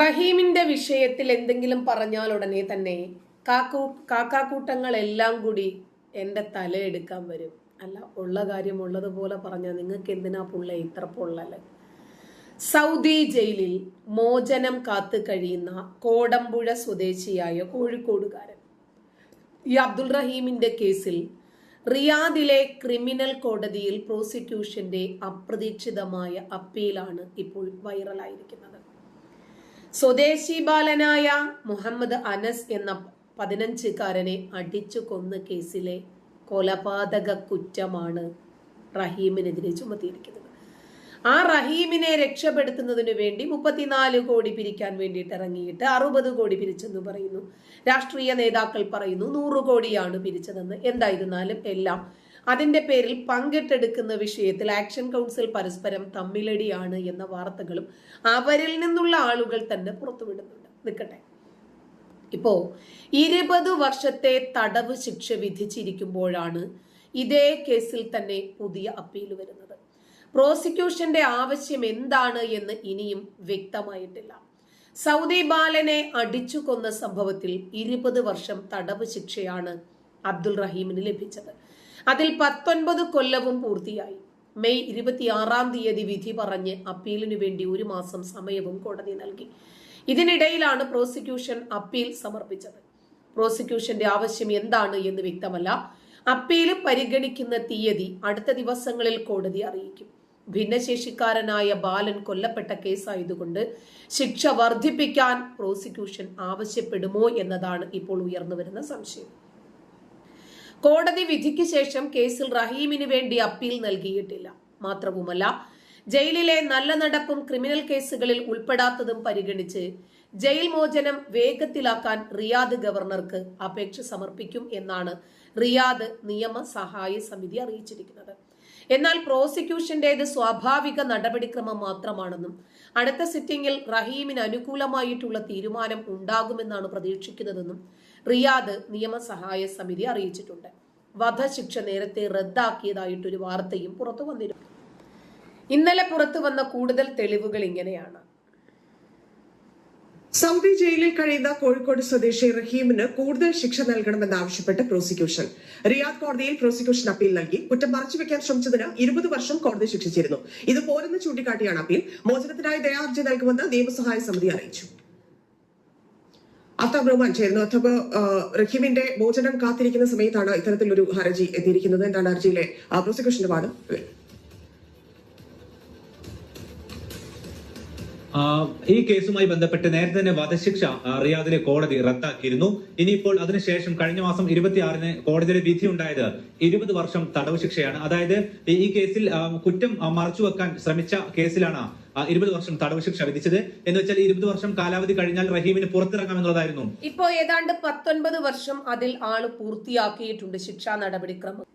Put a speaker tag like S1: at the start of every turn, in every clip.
S1: റഹീമിന്റെ വിഷയത്തിൽ എന്തെങ്കിലും പറഞ്ഞാൽ ഉടനെ തന്നെ കാക്കൂ കാക്കാക്കൂട്ടങ്ങളെല്ലാം കൂടി എന്റെ തലയെടുക്കാൻ വരും. അല്ല ഉള്ള കാര്യം ഉള്ളതുപോലെ പറഞ്ഞാൽ നിങ്ങൾക്ക് എന്തിനാ പുള്ള ഇത്ര പൊള്ളൽ? സൗദി ജയിലിൽ മോചനം കാത്തു കഴിയുന്ന കോടമ്പുഴ സ്വദേശിയായ കോഴിക്കോടുകാരൻ. ഈ അബ്ദുൾ റഹീമിന്റെ കേസിൽ റിയാദിലെ ക്രിമിനൽ കോടതിയിൽ പ്രോസിക്യൂഷന്റെ അപ്രതീക്ഷിതമായ അപ്പീലാണ് ഇപ്പോൾ വൈറലായിരിക്കുന്നത്. സ്വദേശി ബാലനായ മുഹമ്മദ് അനസ് എന്ന പതിനഞ്ചുകാരനെ അടിച്ചു കൊന്ന കേസിലെ കൊലപാതക കുറ്റമാണ് റഹീമിനെതിരെ ചുമത്തിയിരിക്കുന്നത്. ആ റഹീമിനെ രക്ഷപ്പെടുത്തുന്നതിനു വേണ്ടി മുപ്പത്തിനാല് കോടി പിരിക്കാൻ വേണ്ടിയിട്ട് ഇറങ്ങിയിട്ട് അറുപത് കോടി പിരിച്ചെന്ന് പറയുന്നു. രാഷ്ട്രീയ നേതാക്കൾ പറയുന്നു നൂറ് കോടിയാണ് പിരിച്ചതെന്ന്. എന്തായിരുന്നാലും എല്ലാം അതിന്റെ പേരിൽ പങ്കിട്ടെടുക്കുന്ന വിഷയത്തിൽ ആക്ഷൻ കൗൺസിൽ പരസ്പരം തമ്മിലടിയാണ് എന്ന വാർത്തകളും അവരിൽ നിന്നുള്ള ആളുകൾ തന്നെ പുറത്തുവിടുന്നുണ്ട്. നിൽക്കട്ടെ. ഇപ്പോ ഇരുപത് വർഷത്തെ തടവ് ശിക്ഷ വിധിച്ചിരിക്കുമ്പോഴാണ് ഇതേ കേസിൽ തന്നെ പുതിയ അപ്പീൽ വരുന്നത്. പ്രോസിക്യൂഷന്റെ ആവശ്യം എന്താണ് എന്ന് ഇനിയും വ്യക്തമായിട്ടില്ല. സൗദി ബാലനെ അടിച്ചു കൊന്ന സംഭവത്തിൽ ഇരുപത് വർഷം തടവ് ശിക്ഷയാണ് അബ്ദുൾ റഹീമിന് ലഭിച്ചത്. അതിൽ പത്തൊൻപത് കൊല്ലവും പൂർത്തിയായി. മെയ് ഇരുപത്തിയാറാം തീയതി വിധി പറഞ്ഞ് അപ്പീലിനു വേണ്ടി ഒരു മാസം സമയവും കോടതി നൽകി. ഇതിനിടയിലാണ് പ്രോസിക്യൂഷൻ അപ്പീൽ സമർപ്പിച്ചത്. പ്രോസിക്യൂഷന്റെ ആവശ്യം എന്താണ് എന്ന് വ്യക്തമല്ല. അപ്പീൽ പരിഗണിക്കുന്ന തീയതി അടുത്ത ദിവസങ്ങളിൽ കോടതി അറിയിക്കും. ഭിന്നശേഷിക്കാരനായ ബാലൻ കൊല്ലപ്പെട്ട കേസായതുകൊണ്ട് ശിക്ഷ വർദ്ധിപ്പിക്കാൻ പ്രോസിക്യൂഷൻ ആവശ്യപ്പെടുമോ എന്നതാണ് ഇപ്പോൾ ഉയർന്നു വരുന്ന സംശയം. കോടതി വിധിക്ക് ശേഷം കേസിൽ റഹീമിന് വേണ്ടി അപ്പീൽ നൽകിയിട്ടില്ല. മാത്രവുമല്ല ജയിലിലെ നല്ല നടപ്പും ക്രിമിനൽ കേസുകളിൽ ഉൾപ്പെടാത്തതും പരിഗണിച്ച് ജയിൽ മോചനം വേഗത്തിലാക്കാൻ റിയാദ് ഗവർണർക്ക് അപേക്ഷ സമർപ്പിക്കും എന്നാണ് റിയാദ് നിയമ സഹായ സമിതി അറിയിച്ചിരിക്കുന്നത്. എന്നാൽ പ്രോസിക്യൂഷന്റേത് സ്വാഭാവിക നടപടിക്രമം മാത്രമാണെന്നും അടുത്ത സിറ്റിംഗിൽ റഹീമിന് അനുകൂലമായിട്ടുള്ള തീരുമാനം ഉണ്ടാകുമെന്നാണ് പ്രതീക്ഷിക്കുന്നതെന്നും റിയാദ് നിയമസഹായ സമിതി അറിയിച്ചിട്ടുണ്ട്. വധശിക്ഷ നേരത്തെ റദ്ദാക്കിയതായിട്ടൊരു വാർത്തയും പുറത്തു വന്നിരുന്നു. ഇന്നലെ പുറത്തു വന്ന കൂടുതൽ തെളിവുകൾ ഇങ്ങനെയാണ്.
S2: സൗദി ജയിലിൽ കഴിയുന്ന കോഴിക്കോട് സ്വദേശി റഹീമിന് കൂടുതൽ ശിക്ഷ നൽകണമെന്ന് നൽകണമെന്നാവശ്യപ്പെട്ട് പ്രോസിക്യൂഷൻ. റിയാദ് കോടതിയിൽ പ്രോസിക്യൂഷൻ അപ്പീൽ നൽകി. കുറ്റം മറച്ചുവെക്കാൻ ശ്രമിച്ചതിന് ഇരുപത് വർഷം കോടതി ശിക്ഷിച്ചിരുന്നു. ഇത് പോരെന്ന് ചൂണ്ടിക്കാട്ടിയാണ് അപ്പീൽ. മോചനത്തിനായി ദയാഹർജി നൽകുമെന്ന് നിയമസഹായ സമിതി അറിയിച്ചു. അഫ്താബ് റഹ്മാൻ ചേരുന്നു. അഥവാ റഹീമിന്റെ മോചനം കാത്തിരിക്കുന്ന സമയത്താണ് ഇത്തരത്തിലൊരു ഹർജി എത്തിയിരിക്കുന്നത്. എന്താണ് ഹർജിയിലെ പ്രോസിക്യൂഷന്റെ വാദം
S3: ഈ കേസുമായി ബന്ധപ്പെട്ട് നേരത്തെ തന്നെ വധശിക്ഷ റിയാദിലെ കോടതി റദ്ദാക്കിയിരുന്നു. ഇനിയിപ്പോൾ അതിനുശേഷം കഴിഞ്ഞ മാസം ഇരുപത്തിയാറിന് കോടതിയുടെ വിധി ഉണ്ടായത് ഇരുപത് വർഷം തടവ് ശിക്ഷയാണ്. അതായത് ഈ- കേസിൽ കുറ്റം മറച്ചുവെക്കാൻ ശ്രമിച്ച കേസിലാണ് ഇരുപത് വർഷം തടവ് ശിക്ഷ വിധിച്ചത്. എന്ന് വെച്ചാൽ ഇരുപത് വർഷം കാലാവധി കഴിഞ്ഞാൽ റഹീമിന് പുറത്തിറങ്ങാമെന്നുള്ളതായിരുന്നു.
S1: ഇപ്പോ ഏതാണ്ട് പത്തൊൻപത് വർഷം അതിൽ ആൾ പൂർത്തിയാക്കിയിട്ടുണ്ട് ശിക്ഷാ നടപടിക്രമം.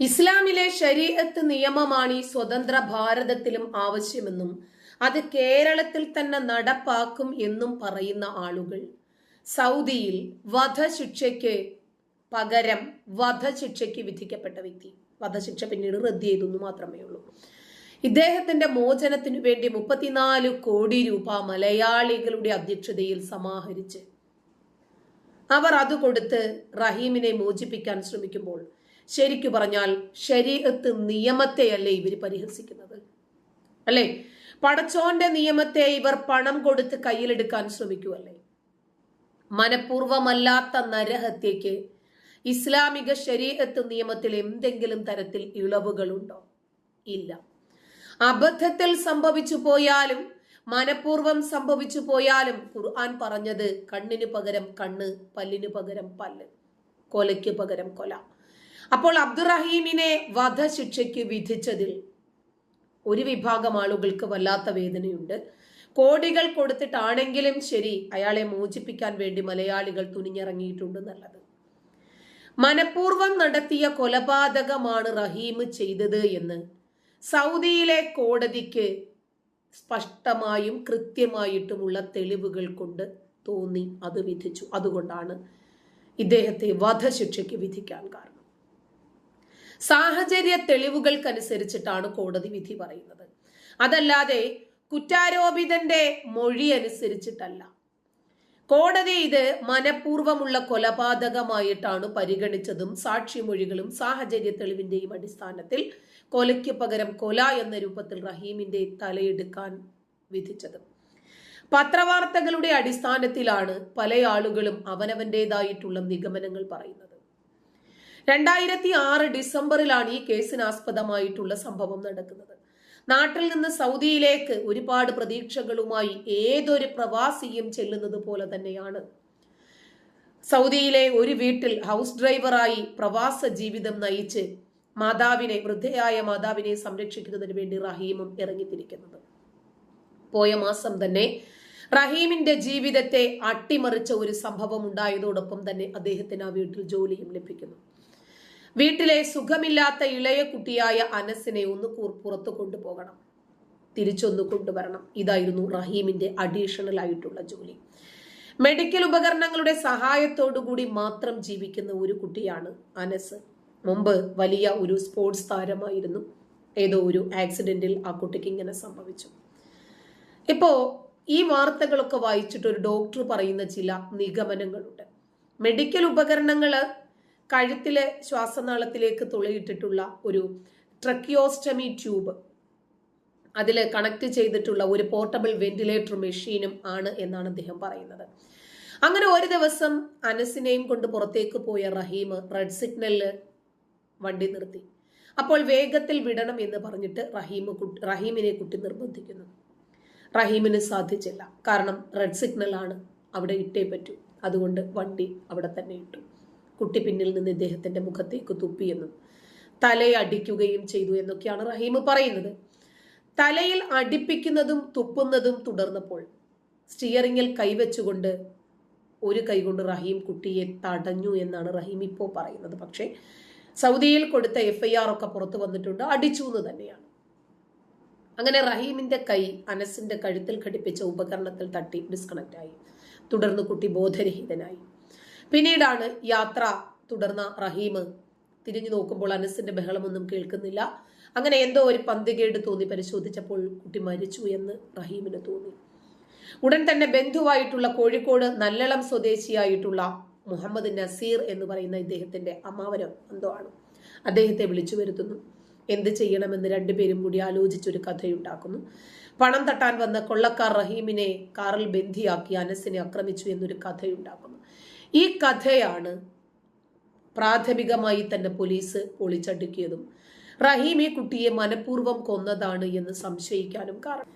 S1: ഇസ്ലാമിലെ ശരീഅത്ത് നിയമമാണ് ഈ സ്വതന്ത്ര ഭാരതത്തിലും ആവശ്യമെന്നും അത് കേരളത്തിൽ തന്നെ നടപ്പാക്കും എന്നും പറയുന്ന ആളുകൾ. സൗദിയിൽ വധശിക്ഷയ്ക്ക് പകരം വധശിക്ഷയ്ക്ക് വിധിക്കപ്പെട്ട വ്യക്തി. വധശിക്ഷ പിന്നീട് റദ്ദ് ചെയ്തെന്ന് മാത്രമേ ഉള്ളൂ. ഇദ്ദേഹത്തിന്റെ മോചനത്തിനു വേണ്ടി മുപ്പത്തിനാല് കോടി രൂപ മലയാളികളുടെ അധ്യക്ഷതയിൽ സമാഹരിച്ച്. അവർ അത് കൊടുത്ത് റഹീമിനെ മോചിപ്പിക്കാൻ ശ്രമിക്കുമ്പോൾ ശരിക്കു പറഞ്ഞാൽ ശരീരത്ത് നിയമത്തെയല്ലേ ഇവർ പരിഹസിക്കുന്നത്? അല്ലേ? പടച്ചോന്റെ നിയമത്തെ ഇവർ പണം കൊടുത്ത് കയ്യിലെടുക്കാൻ ശ്രമിക്കുമല്ലേ മനഃപൂർവമല്ലാത്ത നരഹത്യക്ക് ഇസ്ലാമിക ശരീരത്ത് നിയമത്തിൽ എന്തെങ്കിലും തരത്തിൽ ഇളവുകളുണ്ടോ? ഇല്ല. അബദ്ധത്തിൽ സംഭവിച്ചു പോയാലും മനഃപൂർവം സംഭവിച്ചു പോയാലും ഖുർആൻ പറഞ്ഞത് കണ്ണിന് പകരം കണ്ണ് പല്ലിന് പകരം പല്ല് കൊലയ്ക്ക് പകരം കൊല. അപ്പോൾ അബ്ദുറഹീമിനെ വധശിക്ഷയ്ക്ക് വിധിച്ചതിൽ ഒരു വിഭാഗം ആളുകൾക്ക് വല്ലാത്ത വേദനയുണ്ട്. കോടികൾ കൊടുത്തിട്ടാണെങ്കിലും ശരി അയാളെ മോചിപ്പിക്കാൻ വേണ്ടി മലയാളികൾ തുനിഞ്ഞിറങ്ങിയിട്ടുണ്ട് നല്ലത്. മനഃപൂർവം നടത്തിയ കൊലപാതകമാണ് റഹീം ചെയ്തത് എന്ന് സൗദിയിലെ കോടതിക്ക് സ്പഷ്ടമായും കൃത്യമായിട്ടുമുള്ള തെളിവുകൾ കൊണ്ട് തോന്നി അത് വിധിച്ചു. അതുകൊണ്ടാണ് ഇദ്ദേഹത്തെ വധശിക്ഷയ്ക്ക് വിധിക്കാൻ കാരണം. സാഹചര്യ തെളിവുകൾക്കനുസരിച്ചിട്ടാണ് കോടതി വിധി പറയുന്നത്. അതല്ലാതെ കുറ്റാരോപിതന്റെ മൊഴി അനുസരിച്ചിട്ടല്ല കോടതി ഇത് മനഃപൂർവമുള്ള കൊലപാതകമായിട്ടാണ് പരിഗണിച്ചതും സാക്ഷിമൊഴികളും സാഹചര്യ തെളിവിന്റെയും അടിസ്ഥാനത്തിൽ കൊലയ്ക്ക് പകരം കൊല എന്ന രൂപത്തിൽ റഹീമിന്റെ തലയെടുക്കാൻ വിധിച്ചത്. പത്രവാർത്തകളുടെ അടിസ്ഥാനത്തിലാണ് പല ആളുകളും അവനവന്റേതായിട്ടുള്ള നിഗമനങ്ങൾ പറയുന്നത്. രണ്ടായിരത്തി ആറ് ഡിസംബറിലാണ് ഈ കേസിനാസ്പദമായിട്ടുള്ള സംഭവം നടക്കുന്നത്. നാട്ടിൽ നിന്ന് സൗദിയിലേക്ക് ഒരുപാട് പ്രതീക്ഷകളുമായി ഏതൊരു പ്രവാസിയും ചെല്ലുന്നത് പോലെ തന്നെയാണ്. സൗദിയിലെ ഒരു വീട്ടിൽ ഹൗസ് ഡ്രൈവറായി പ്രവാസ ജീവിതം നയിച്ച് മാതാവിനെ വൃദ്ധയായ മാതാവിനെ സംരക്ഷിക്കുന്നതിന് വേണ്ടി റഹീമും ഇറങ്ങിത്തിരിക്കുന്നത്. പോയ മാസം തന്നെ റഹീമിന്റെ ജീവിതത്തെ അട്ടിമറിച്ച ഒരു സംഭവം ഉണ്ടായതോടൊപ്പം തന്നെ അദ്ദേഹത്തിന് ആ വീട്ടിൽ ജോലിയും ലഭിക്കുന്നു. വീട്ടിലെ സുഖമില്ലാത്ത ഇളയ കുട്ടിയായ അനസിനെ ഒന്ന് പുറത്തു കൊണ്ടുപോകണം. തിരിച്ചൊന്ന് കൊണ്ടുവരണം. ഇതായിരുന്നു റഹീമിന്റെ അഡീഷണൽ ആയിട്ടുള്ള ജോലി. മെഡിക്കൽ ഉപകരണങ്ങളുടെ സഹായത്തോടുകൂടി മാത്രം ജീവിക്കുന്ന ഒരു കുട്ടിയാണ് അനസ്. മുമ്പ് വലിയ ഒരു സ്പോർട്സ് താരമായിരുന്നു. ഏതോ ഒരു ആക്സിഡന്റിൽ ആ കുട്ടിക്ക് ഇങ്ങനെ സംഭവിച്ചു. ഇപ്പോ ഈ വാർത്തകളൊക്കെ വായിച്ചിട്ട് ഒരു ഡോക്ടർ പറയുന്ന ചില നിഗമനങ്ങളുണ്ട്. മെഡിക്കൽ ഉപകരണങ്ങൾ കഴുത്തിലെ ശ്വാസനാളത്തിലേക്ക് തുളയിട്ടിട്ടുള്ള ഒരു ട്രക്കിയോസ്റ്റമി ട്യൂബ്. അതിൽ കണക്ട് ചെയ്തിട്ടുള്ള ഒരു പോർട്ടബിൾ വെന്റിലേറ്റർ മെഷീനും ആണ് എന്നാണ് അദ്ദേഹം പറയുന്നത്. അങ്ങനെ ഒരു ദിവസം അനസിനെയും കൊണ്ട് പുറത്തേക്ക് പോയ റഹീം റെഡ് സിഗ്നലിൽ വണ്ടി നിർത്തി. അപ്പോൾ വേഗത്തിൽ വിടണം എന്ന് പറഞ്ഞിട്ട് റഹീം കുട്ടി റഹീമിനെ കുട്ടി നിർബന്ധിക്കുന്നു. റഹീമിന് സാധിച്ചില്ല. കാരണം റെഡ് സിഗ്നലാണ് അവിടെ ഇട്ടേ പറ്റൂ. അതുകൊണ്ട് വണ്ടി അവിടെ തന്നെ ഇട്ടു. കുട്ടി പിന്നിൽ നിന്ന് ഇദ്ദേഹത്തിന്റെ മുഖത്തേക്ക് തുപ്പിയെന്നും തലയടിക്കുകയും ചെയ്തു എന്നൊക്കെയാണ് റഹീം പറയുന്നത്. തലയിൽ അടിപ്പിക്കുന്നതും തുപ്പുന്നതും തുടർന്നപ്പോൾ സ്റ്റിയറിങ്ങിൽ കൈവച്ചുകൊണ്ട് ഒരു കൈകൊണ്ട് റഹീം കുട്ടിയെ തടഞ്ഞു എന്നാണ് റഹീം ഇപ്പോൾ പറയുന്നത്. പക്ഷേ സൗദിയിൽ കൊടുത്ത എഫ് ഐ ആർ ഒക്കെ പുറത്തു വന്നിട്ടുണ്ട്. അടിച്ചു എന്ന് തന്നെയാണ്. അങ്ങനെ റഹീമിന്റെ കൈ അനസിന്റെ കഴുത്തിൽ ഘടിപ്പിച്ച ഉപകരണത്തിൽ തട്ടി ഡിസ്കണക്ട് ആയി. തുടർന്ന് കുട്ടി ബോധരഹിതനായി. പിന്നീടാണ് യാത്ര തുടർന്ന റഹീം തിരിഞ്ഞു നോക്കുമ്പോൾ അനസിന്റെ ബഹളമൊന്നും കേൾക്കുന്നില്ല. അങ്ങനെ എന്തോ ഒരു പന്തികേട് തോന്നി പരിശോധിച്ചപ്പോൾ കുട്ടി മരിച്ചു എന്ന് റഹീമിന് തോന്നി. ഉടൻ തന്നെ ബന്ധുവായിട്ടുള്ള കോഴിക്കോട് നല്ലളം സ്വദേശിയായിട്ടുള്ള മുഹമ്മദ് നസീർ എന്ന് പറയുന്ന ഇദ്ദേഹത്തിന്റെ അമ്മാവനോ എന്തോ ആണ്. അദ്ദേഹത്തെ വിളിച്ചു വരുത്തുന്നു. എന്ത് ചെയ്യണമെന്ന് രണ്ടുപേരും കൂടി ആലോചിച്ചൊരു കഥയുണ്ടാക്കുന്നു. പണം തട്ടാൻ വന്ന കൊള്ളക്കാർ റഹീമിനെ കാറിൽ ബന്ധിയാക്കി അനസിനെ ആക്രമിച്ചു എന്നൊരു കഥയുണ്ടാക്കുന്നു. ഈ കഥയാണ് പ്രാഥമികമായി തന്നെ പോലീസ് പൊളിച്ചടുക്കിയതും. റഹീം ഈ കുട്ടിയെ മനഃപൂർവം കൊന്നതാണ് എന്ന് സംശയിക്കാനും കാരണം.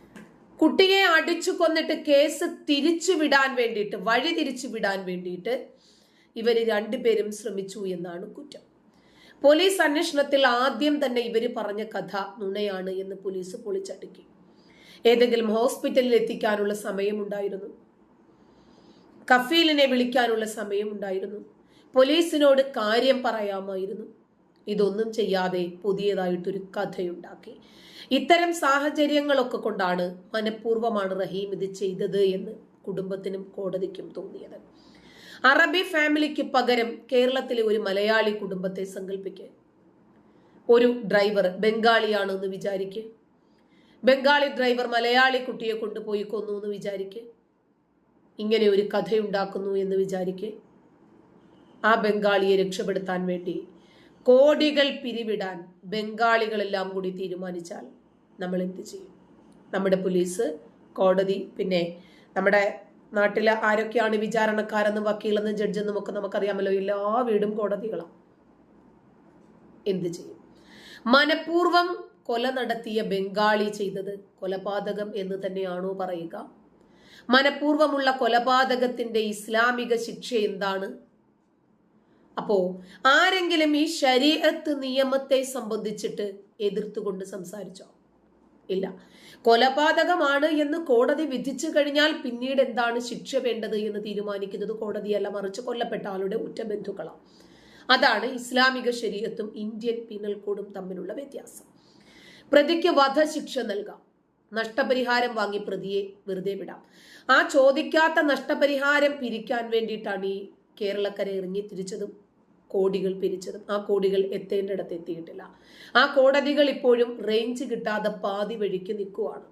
S1: കുട്ടിയെ അടിച്ചു കൊന്നിട്ട് കേസ് തിരിച്ചു വിടാൻ വേണ്ടിയിട്ട് വഴി തിരിച്ചു വിടാൻ വേണ്ടിയിട്ട് ഇവർ രണ്ടുപേരും ശ്രമിച്ചു എന്നാണ് കുറ്റം. പോലീസ് അന്വേഷണത്തിൽ ആദ്യം തന്നെ ഇവർ പറഞ്ഞ കഥ നുണയാണ് എന്ന് പോലീസ് പൊളിച്ചടുക്കി. ഏതെങ്കിലും ഹോസ്പിറ്റലിൽ എത്തിക്കാനുള്ള സമയമുണ്ടായിരുന്നു. കഫീലിനെ വിളിക്കാനുള്ള സമയമുണ്ടായിരുന്നു പോലീസിനോട് കാര്യം പറയാമായിരുന്നു. ഇതൊന്നും ചെയ്യാതെ പുതിയതായിട്ടൊരു കഥയുണ്ടാക്കി. ഇത്തരം സാഹചര്യങ്ങളൊക്കെ കൊണ്ടാണ് മനഃപൂർവമാണ് റഹീം ഇത് ചെയ്തത് എന്ന് കുടുംബത്തിനും കോടതിക്കും തോന്നിയത്. അറബി ഫാമിലിക്ക് പകരം കേരളത്തിലെ ഒരു മലയാളി കുടുംബത്തെ സങ്കല്പിക്കുക ഒരു ഡ്രൈവർ ബംഗാളിയാണെന്ന് വിചാരിക്കുക ബംഗാളി ഡ്രൈവർ മലയാളി കുട്ടിയെ കൊണ്ടുപോയി കൊന്നു എന്ന് വിചാരിക്കുക ഇങ്ങനെ ഒരു കഥയുണ്ടാക്കുന്നു എന്ന് വിചാരിക്കേ ആ ബംഗാളിയെ രക്ഷപ്പെടുത്താൻ വേണ്ടി കോടികൾ പിരിവിടാൻ ബംഗാളികളെല്ലാം കൂടി തീരുമാനിച്ചാൽ നമ്മൾ എന്ത് ചെയ്യും? നമ്മുടെ പോലീസ് കോടതി പിന്നെ നമ്മുടെ നാട്ടിലെ ആരൊക്കെയാണ് വിചാരണക്കാരെന്നും വക്കീലെന്നും ജഡ്ജെന്നും ഒക്കെ നമുക്കറിയാമല്ലോ. എല്ലാ വീടും കോടതികളാണ് എന്ത് ചെയ്യും? മനഃപൂർവം കൊല നടത്തിയ ബംഗാളി ചെയ്തത് കൊലപാതകം എന്ന് തന്നെയാണോ പറയുക? മനഃപൂർവമുള്ള കൊലപാതകത്തിന്റെ ഇസ്ലാമിക ശിക്ഷ എന്താണ്? അപ്പോ ആരെങ്കിലും ഈ ശരീരത്ത് നിയമത്തെ സംബന്ധിച്ചിട്ട് എതിർത്തുകൊണ്ട് സംസാരിച്ചോ? ഇല്ല. കൊലപാതകമാണ് എന്ന് കോടതി വിധിച്ചു കഴിഞ്ഞാൽ പിന്നീട് എന്താണ് ശിക്ഷ വേണ്ടത് എന്ന് തീരുമാനിക്കുന്നത് കോടതിയല്ല മറിച്ച് കൊല്ലപ്പെട്ട ആളുടെ ഉറ്റ ബന്ധുക്കളാണ് അതാണ് ഇസ്ലാമിക ശരീരത്തും ഇന്ത്യൻ പീനൽ കോഡും തമ്മിലുള്ള വ്യത്യാസം. പ്രതിക്ക് വധശിക്ഷ നൽകാം. നഷ്ടപരിഹാരം വാങ്ങി പ്രതിയെ വെറുതെ വിടാം. ആ ചോദിക്കാത്ത നഷ്ടപരിഹാരം പിരിക്കാൻ വേണ്ടിയിട്ടാണ് ഈ കേരളക്കര ഇറങ്ങി തിരിച്ചതും കോടികൾ പിരിച്ചതും. ആ കോടികൾ എത്തേണ്ടിടത്ത് എത്തിയിട്ടില്ല. ആ കോടതികൾ ഇപ്പോഴും റേഞ്ച് കിട്ടാതെ പാതി വഴിക്ക് നിൽക്കുവാണ്.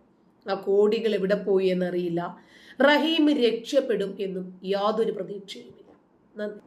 S1: ആ കോടികൾ എവിടെ പോയി എന്നറിയില്ല. റഹീം രക്ഷപ്പെടും എന്നും യാതൊരു പ്രതീക്ഷയുമില്ല. നന്ദി.